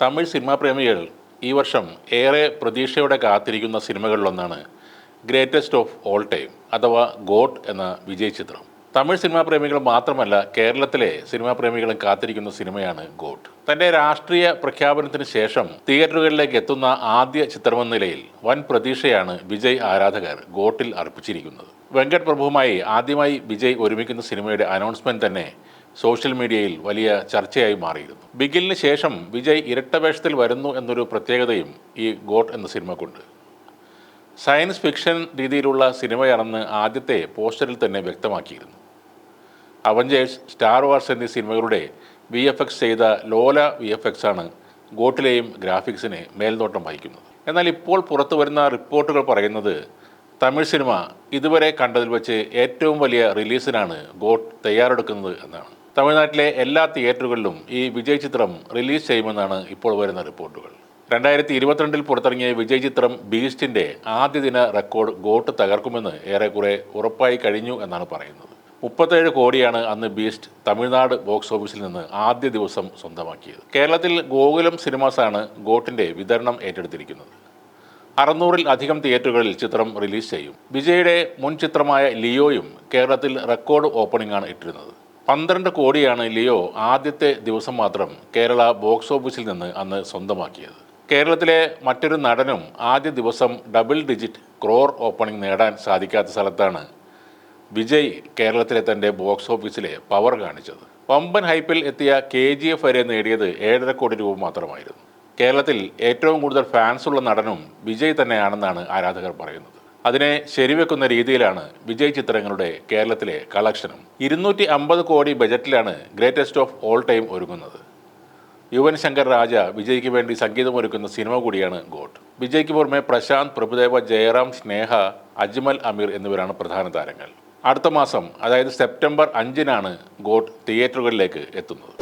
Tamil cinema പ്രേമികൾ ഈ വർഷം ഏറെ പ്രതീക്ഷയോടെ കാത്തിരിക്കുന്ന സിനിമകളിലൊന്നാണ് ഗ്രേറ്റസ്റ്റ് ഓഫ് ഓൾ ടൈം അഥവാ ഗോട്ട് എന്ന വിജയ് ചിത്രം. തമിഴ് സിനിമാ പ്രേമികൾ മാത്രമല്ല കേരളത്തിലെ സിനിമാ പ്രേമികളും കാത്തിരിക്കുന്ന സിനിമയാണ് ഗോട്ട്. തന്റെ രാഷ്ട്രീയ പ്രഖ്യാപനത്തിന് ശേഷം തിയേറ്ററുകളിലേക്ക് എത്തുന്ന ആദ്യ ചിത്രമെന്ന നിലയിൽ വൻ പ്രതീക്ഷയാണ് വിജയ് ആരാധകർ ഗോട്ടിൽ അർപ്പിച്ചിരിക്കുന്നത്. വെങ്കട് പ്രഭുവുമായി ആദ്യമായി വിജയ് ഒരുമിക്കുന്ന സിനിമയുടെ അനൗൺസ്മെന്റ് തന്നെ സോഷ്യൽ മീഡിയയിൽ വലിയ ചർച്ചയായി മാറിയിരുന്നു. ബിഗിലിന് ശേഷം വിജയ് ഇരട്ടവേഷത്തിൽ വരുന്നു എന്നൊരു പ്രത്യേകതയും ഈ ഗോട്ട് എന്ന സിനിമക്കുണ്ട്. സയൻസ് ഫിക്ഷൻ രീതിയിലുള്ള സിനിമയാണെന്ന് ആദ്യത്തെ പോസ്റ്ററിൽ തന്നെ വ്യക്തമാക്കിയിരുന്നു. അവഞ്ചേഴ്സ് സ്റ്റാർ വാർസ് എന്നീ സിനിമകളുടെ വി എഫ് എക്സ് ചെയ്ത ലോല വി എഫ് എക്സ് ആണ് ഗോട്ടിലെയും ഗ്രാഫിക്സിനെ മേൽനോട്ടം വഹിക്കുന്നത്. എന്നാൽ ഇപ്പോൾ പുറത്തു വരുന്ന റിപ്പോർട്ടുകൾ പറയുന്നത് തമിഴ് സിനിമ ഇതുവരെ കണ്ടതിൽ വെച്ച് ഏറ്റവും വലിയ റിലീസിനാണ് ഗോട്ട് തയ്യാറെടുക്കുന്നത് എന്നാണ്. തമിഴ്നാട്ടിലെ എല്ലാ തിയേറ്ററുകളിലും ഈ വിജയ് ചിത്രം റിലീസ് ചെയ്യുമെന്നാണ് ഇപ്പോൾ വരുന്ന റിപ്പോർട്ടുകൾ. രണ്ടായിരത്തി ഇരുപത്തിരണ്ടിൽ പുറത്തിറങ്ങിയ വിജയ് ചിത്രം ബീസ്റ്റിന്റെ ആദ്യ ദിന റെക്കോർഡ് ഗോട്ട് തകർക്കുമെന്ന് ഏറെക്കുറെ ഉറപ്പായി കഴിഞ്ഞു എന്നാണ് പറയുന്നത്. മുപ്പത്തേഴ് കോടിയാണ് അന്ന് ബീസ്റ്റ് തമിഴ്നാട് ബോക്സ് ഓഫീസിൽ നിന്ന് ആദ്യ ദിവസം സ്വന്തമാക്കിയത്. കേരളത്തിൽ ഗോകുലം സിനിമാസാണ് ഗോട്ടിന്റെ വിതരണം ഏറ്റെടുത്തിരിക്കുന്നത്. അറുന്നൂറിൽ അധികം തിയേറ്ററുകളിൽ ചിത്രം റിലീസ് ചെയ്യും. വിജയുടെ മുൻ ചിത്രമായ ലിയോയും കേരളത്തിൽ റെക്കോർഡ് ഓപ്പണിംഗ് ആണ് ഇട്ടിരുന്നത്. പന്ത്രണ്ട് കോടിയാണ് ലിയോ ആദ്യത്തെ ദിവസം മാത്രം കേരള ബോക്സ് ഓഫീസിൽ നിന്ന് അന്ന് സ്വന്തമാക്കിയത്. കേരളത്തിലെ മറ്റൊരു നടനും ആദ്യ ദിവസം ഡബിൾ ഡിജിറ്റ് ക്രോർ ഓപ്പണിംഗ് നേടാൻ സാധിക്കാത്ത സ്ഥലത്താണ് വിജയ് കേരളത്തിലെ തന്റെ ബോക്സ് ഓഫീസിലെ പവർ കാണിച്ചത്. പമ്പൻ ഹൈപ്പിൽ എത്തിയ കെ ജി എഫ് വരെ നേടിയത് ഏഴര കോടി രൂപ മാത്രമായിരുന്നു. കേരളത്തിൽ ഏറ്റവും കൂടുതൽ ഫാൻസുള്ള നടനും വിജയ് തന്നെയാണെന്നാണ് ആരാധകർ പറയുന്നത്. അതിനെ ശരിവെക്കുന്ന രീതിയിലാണ് വിജയ് ചിത്രങ്ങളുടെ കേരളത്തിലെ കളക്ഷനും. ഇരുന്നൂറ്റി അമ്പത് കോടി ബജറ്റിലാണ് ഗ്രേറ്റസ്റ്റ് ഓഫ് ഓൾ ടൈം ഒരുങ്ങുന്നത്. യുവൻ ശങ്കർ രാജ വിജയ്ക്ക് വേണ്ടി സംഗീതമൊരുക്കുന്ന സിനിമ കൂടിയാണ് ഗോട്ട്. വിജയ്ക്ക് പുറമെ പ്രശാന്ത് പ്രഭുദേവ ജയറാം സ്നേഹ അജ്മൽ അമീർ എന്നിവരാണ് പ്രധാന താരങ്ങൾ. അടുത്ത മാസം അതായത് സെപ്റ്റംബർ അഞ്ചിനാണ് ഗോട്ട് തിയേറ്ററുകളിലേക്ക് എത്തുന്നത്.